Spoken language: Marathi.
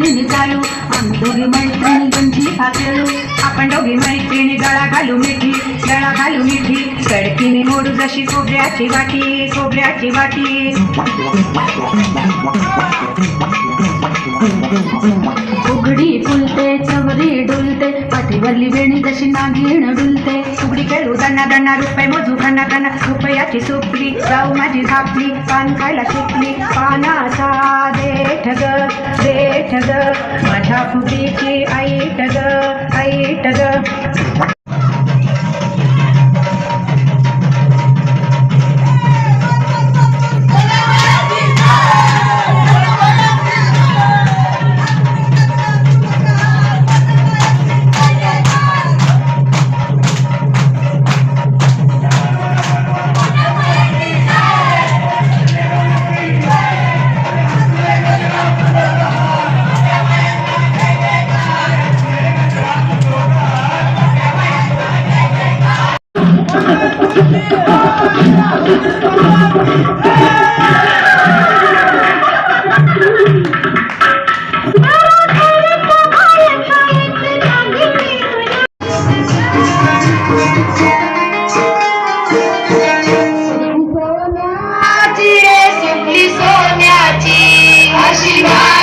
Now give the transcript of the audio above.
मैत्रिणी चालणी चालू आम्ही दोघी मैत्रिणी गंजी फाकलू आपण दोघी मैत्रिणी गळा घालू मिठी गळा घालू मिठी। कडकीने मोडू जशी कोबऱ्याची वाटी कोबऱ्याची वाटी. उघडी फुलते चवरी डुलते पाठीवरली वेणी कशी नागिण डुलते सुगडी खेळू दण्णा दण्णा रुपये मोजू खना खना रुपयाची सुपली जाऊ माझी झापली पान खायला शिकली पानाचा देठ ग देठ ग माझ्या फुगीची आई ग आई ग. Vai.